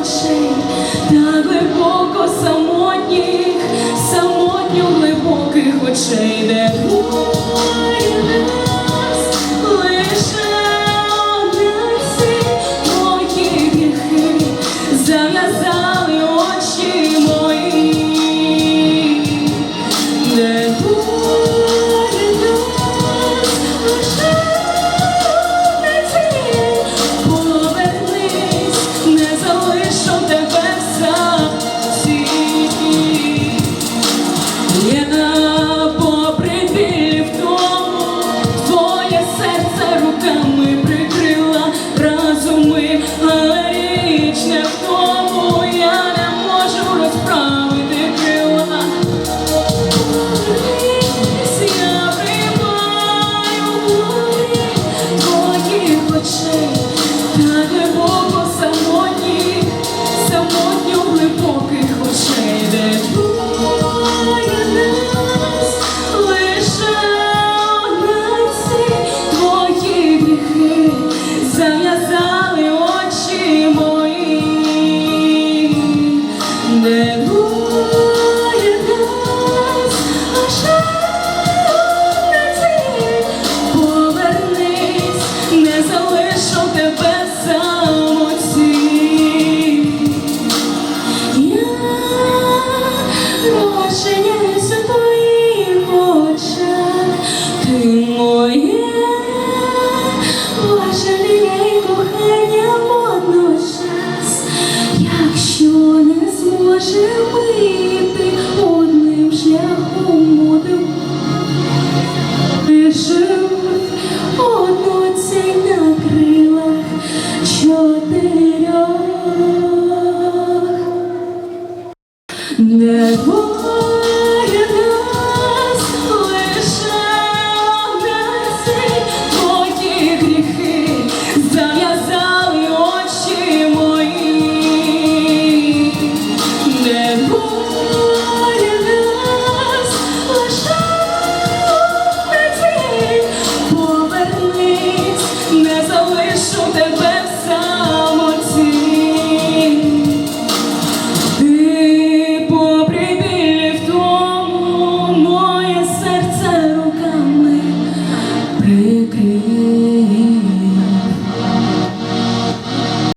очей, та глибоко самотніх, самотньо глибоких очей де. Минує нас, а